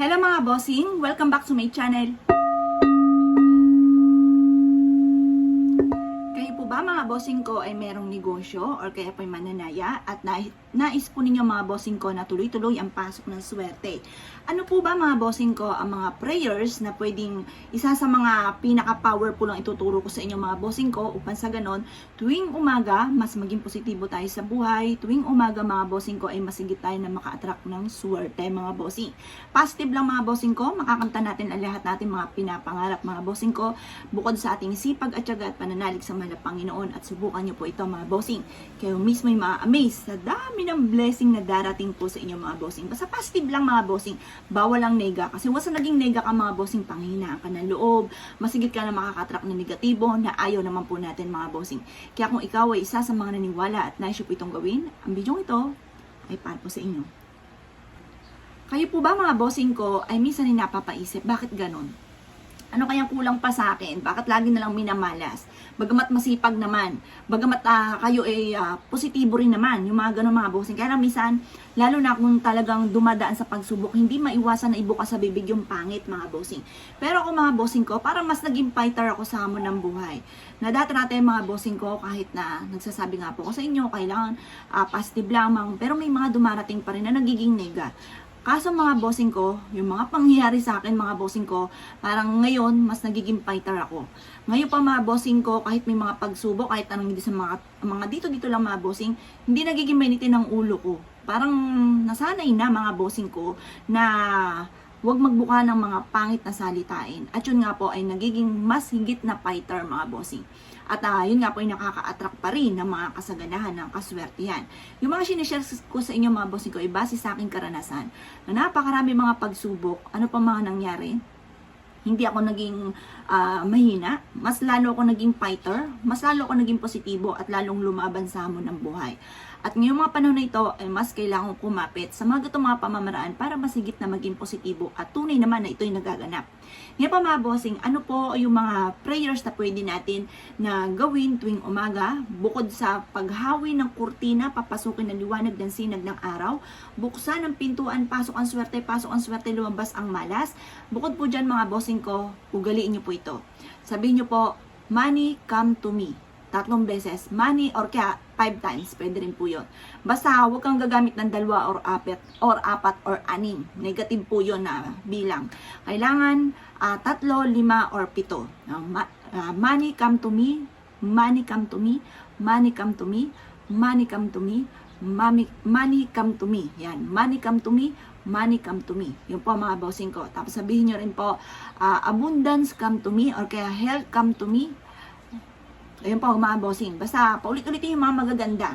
Hello mga bossing! Welcome back to my channel. Kayo po ba mga bossing ko ay merong negosyo or kaya po'y mananaya at na, nais po ninyo mga bossing ko na tuloy-tuloy ang pasok ng swerte. Ano po ba mga bossing ko ang mga prayers na pwedeng isa sa mga pinaka-powerful lang ituturo ko sa inyo mga bossing ko upang sa ganon tuwing umaga mas maging positibo tayo sa buhay. Tuwing umaga mga bossing ko ay masigit tayo na maka-attract ng swerte mga bossing. Positive lang mga bossing ko, makakanta natin ang lahat natin mga pinapangarap mga bossing ko bukod sa ating sipag at syaga at pananalig sa mahal na Panginoon at subukan nyo po ito mga bossing. Kayo mismo ay ma-amaze sa dami ng blessing na darating po sa inyo mga bossing. Basta positive lang mga bossing, bawal ang nega. Kasi once na naging nega ka mga bossing, panghinaan ka ng loob, masigit ka na makakatrack ng negatibo na ayaw naman po natin mga bossing. Kaya kung ikaw ay isa sa mga naniniwala at nais po itong gawin, ang video ito ay para po sa inyo. Kayo po ba mga bossing ko ay minsan ay napapaisip, bakit ganon? Ano kayang kulang pa sa akin? Bakit lagi na lang minamalas? Bagamat masipag naman, bagamat ah, kayo ay ah, positibo rin naman, yung mga ganun mga bossing. Kaya minsan, lalo na kung talagang dumadaan sa pagsubok, hindi maiwasan na ibukas sa bibig yung pangit mga bossing. Pero ako mga bossing ko, parang mas naging fighter ako sa hamon ng buhay. Na natin mga bossing ko, kahit na nagsasabi nga po ko sa inyo, kailangan ah, positive lamang, pero may mga dumarating pa rin na nagiging nega. Kaso mga bossing ko, yung mga pangyayari sa akin mga bossing ko, parang ngayon mas nagiging fighter ako. Ngayon pa mga bossing ko, kahit may mga pagsubok, kahit anong hindi sa mga, mga dito-dito lang mga bossing, hindi nagiging mainitin ng ulo ko. Parang nasanay na mga bossing ko na huwag magbuka ng mga pangit na salitain. At yun nga po ay nagiging mas higit na fighter mga bossing. At ah, yun nga po ay nakaka-attract pa rin ng mga kasaganahan ng kaswertihan. Yung mga sinishare ko sa inyo mga bossing ko ay base sa aking karanasan na napakarami mga pagsubok, ano pa mga nangyari, hindi ako naging ah, mahina, mas lalo ako naging fighter, mas lalo ako naging positibo at lalong lumaban sa hamon ng buhay. At ngayong mga panahon na ito ay mas kailangan kong kumapit sa mga gatong mga pamamaraan para masigit na maging positibo at tunay naman na ito'y nagaganap. Ngayon pa mga bossing, ano po yung mga prayers na pwede natin na gawin tuwing umaga bukod sa paghawi ng kurtina, papasukin ng liwanag ng sinag ng araw, buksan ang pintuan, pasok ang swerte, pasok ang swerte, lumabas ang malas. Bukod po dyan mga bossing ko, ugaliin niyo po ito. Sabihin niyo po, money come to me. Tatlong beses. Money or kaya five times. Pwede rin po yun. Basta huwag kang gagamit ng dalawa or apat or apat or anim. Negative po yun na bilang. Kailangan ah, tatlo, lima or pito. Ah, ma- ah, money come to me. Money come to me. Money come to me. Money come to me. Money, money come to me. Yan. Money come to me. Money come to me. Yun po mga bossing ko. Tapos sabihin nyo rin po, ah, abundance come to me or kaya health come to me. Ayun po mga bossing. Basta paulit-ulitin yung mga magaganda.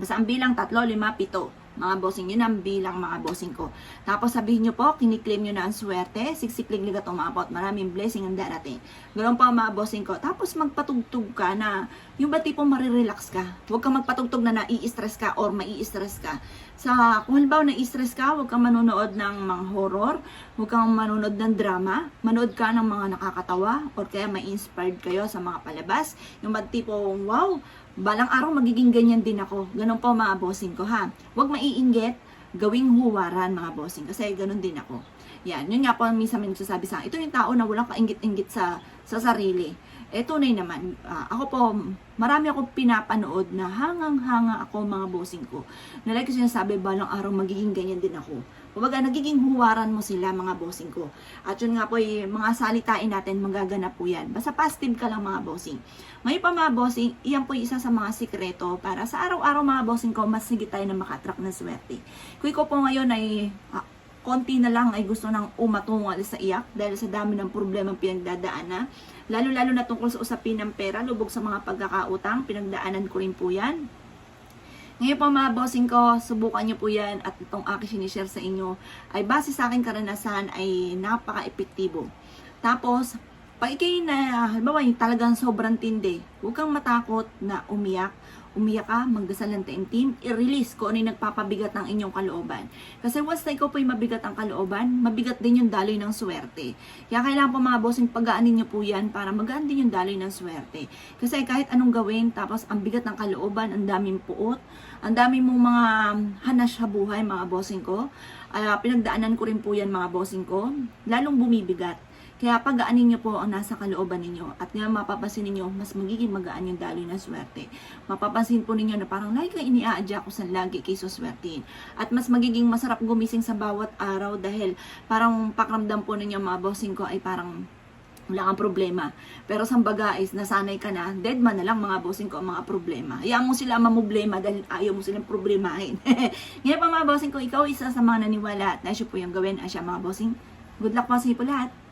Basta ang bilang tatlo, lima, pito. Mga bossing, yun ang bilang mga bossing ko. Tapos sabihin nyo po, kiniklaim nyo na ang swerte, siksiklig liga tumapot, maraming blessing ang darating. Ganun po ang mga bossing ko. Tapos magpatugtog ka na, yung ba tipong marirelax ka? Huwag kang magpatugtog na nai-stress ka or mai-stress ka. Sa, kung halimbawa nai-stress ka, huwag kang manonood ng mga horror, huwag kang manonood ng drama, manood ka ng mga nakakatawa, or kaya may inspired kayo sa mga palabas. Yung ba tipong, wow, balang araw magiging ganyan din ako. Ganun po mga bossing ko ha. Huwag maiinggit, gawing huwaran mga bossing. Kasi ganun din ako. Yan, yun nga po minsan may nagsasabi sa. Ito yung tao na walang kaingit-ingit sa, sa sarili. Eh, tunay naman. ah, ako po, marami akong pinapanood na hangang-hanga ako mga bossing ko. Na like ko sinasabi, balang araw magiging ganyan din ako. Kumbaga, nagiging huwaran mo sila mga bossing ko. At yun nga po, eh, mga salitain natin, magaganap po yan. Basta positive ka lang mga bossing. Ngayon pa mga bossing, iyan po yung isa sa mga sikreto para sa araw-araw mga bossing ko, mas sigit tayo na makatrack ng swerte. Kung ikaw po ngayon ay ah, konti na lang ay gusto nang umatungal sa iyak dahil sa dami ng problema pinagdadaanan. Lalo-lalo na tungkol sa usapin ng pera, lubog sa mga pagkakautang, pinagdaanan ko rin po yan. Ngayon po mga bossing ko, subukan nyo po yan at itong aking sinishare sa inyo ay base sa aking karanasan ay napaka-epektibo. Tapos, pag ikay na, halimbawa yung talagang sobrang tindi, huwag kang matakot na umiyak, umiyak ka, magdasal ng taimtim, i-release kung ano yung nagpapabigat ng inyong kalooban. Kasi once na ikaw po yung mabigat ang kalooban, mabigat din yung daloy ng swerte. Kaya kailangan po mga bossing pagaanin nyo po yan para magaan din yung daloy ng swerte. Kasi kahit anong gawin, tapos ang bigat ng kalooban, ang daming puot, ang dami mong mga hanas sa buhay, mga bossing ko. Ah, pinagdaanan ko rin po yan, mga bossing ko. Lalong bumibigat. Kaya pagaanin niyo po ang nasa kalooban ninyo at nga mapapansin ninyo mas magiging magaan yung daloy ng swerte. Mapapansin po ninyo na parang lagi kayo iniaadya ko sa lagi kay suswertein. At mas magiging masarap gumising sa bawat araw dahil parang pakramdam po ninyo mga bossing ko ay parang wala kang problema. Pero sa baga is nasanay ka na, dead man na lang mga bossing ko ang mga problema. Hayaan mo sila mamoblema dahil ayaw mo silang problemahin. Ngayon pa mga bossing ko, ikaw isa sa mga naniwala at naisyo po yung gawin. Asya mga bossing, good luck po sa inyo po lahat.